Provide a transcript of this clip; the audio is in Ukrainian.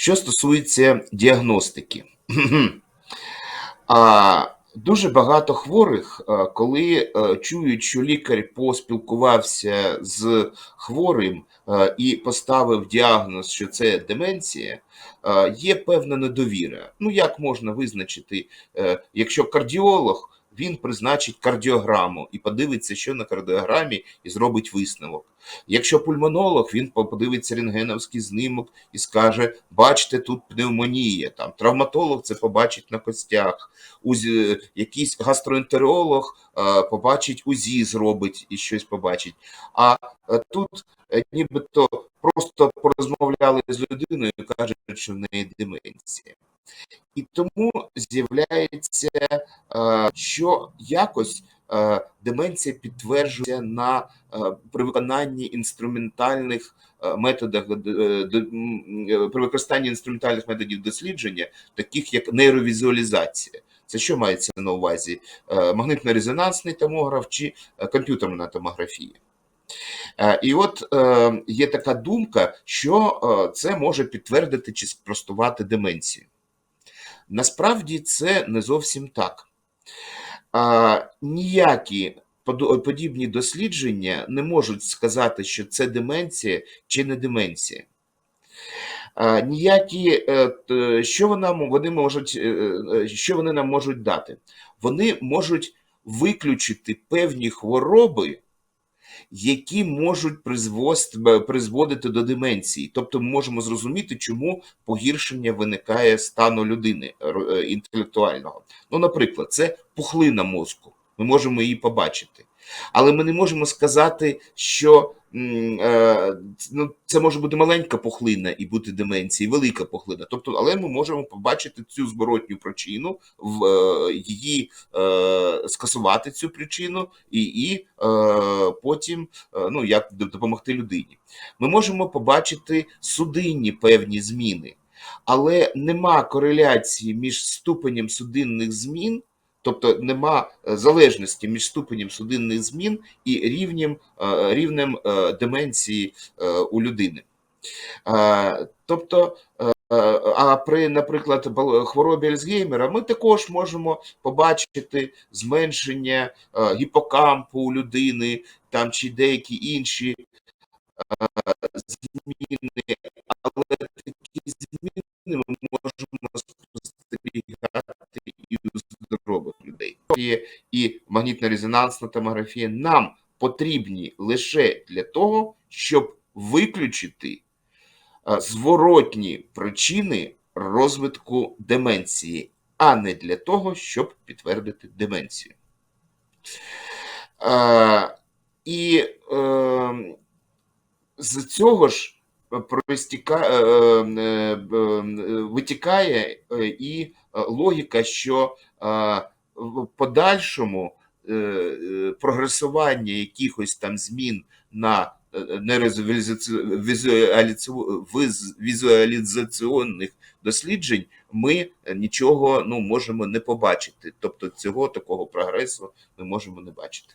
Що стосується діагностики, дуже багато хворих, коли чують, що лікар поспілкувався з хворим і поставив діагноз, що це деменція, є певна недовіра. Ну, як можна визначити, е, якщо кардіолог. Він призначить кардіограму і подивиться, що на кардіограмі, і зробить висновок. Якщо пульмонолог, він подивиться рентгеновський знимок і скаже: бачите, тут пневмонія. Там травматолог це побачить на костях, УЗІ, якийсь гастроентеролог е, побачить УЗІ, зробить і щось побачить. А е, тут е, нібито просто порозмовляли з людиною кажуть, що в неї деменція. І тому з'являється, що якось е, деменція підтверджується на е, при виконанні інструментальних е, методах е, е, при використанні інструментальних методів дослідження, таких як нейровізуалізація. Це що мається на увазі? Е, Магнитно-резонансний томограф чи е, комп'ютерна томографія. Е, І от е, є така думка, що е, це може підтвердити чи спростувати деменцію. Насправді це не зовсім так. А, ніякі подібні дослідження не можуть сказати, що це деменція чи не деменція. А, ніякі, е, що вона, вони можуть, е, е, що вони нам можуть дати? Вони можуть виключити певні хвороби, які можуть призвост- призводити до деменції. Тобто ми можемо зрозуміти, чому погіршення виникає стану людини р- е, інтелектуального. Ну, наприклад, це пухлина мозку. Ми можемо її побачити. Але ми не можемо сказати, що е, ну, це може бути маленька пухлина і бути деменція, і велика пухлина. Тобто, але ми можемо побачити цю зворотню причину, в е, її е, скасувати цю причину і, і потім ну, як допомогти людині. Ми можемо побачити судинні певні зміни, але нема кореляції між ступенем судинних змін, тобто нема е, залежності між ступенем судинних змін і рівнем, е, рівнем е, деменції у людини. Тобто, а при, наприклад, хворобі Альцгеймера ми також можемо побачити зменшення гіпокампу у людини там чи деякі інші зміни, але такі зміни ми можемо людей. І магнітно-резонансна томографія нам потрібні лише для того, щоб виключити е, зворотні причини розвитку деменції, а не для того, щоб підтвердити деменцію. Е, і е, з цього ж е, е, е, витікає і логіка, що в подальшому е, е, прогресування якихось там змін на е, візуалізаційних досліджень ми нічого ну, можемо не побачити. Тобто цього такого прогресу ми можемо не бачити.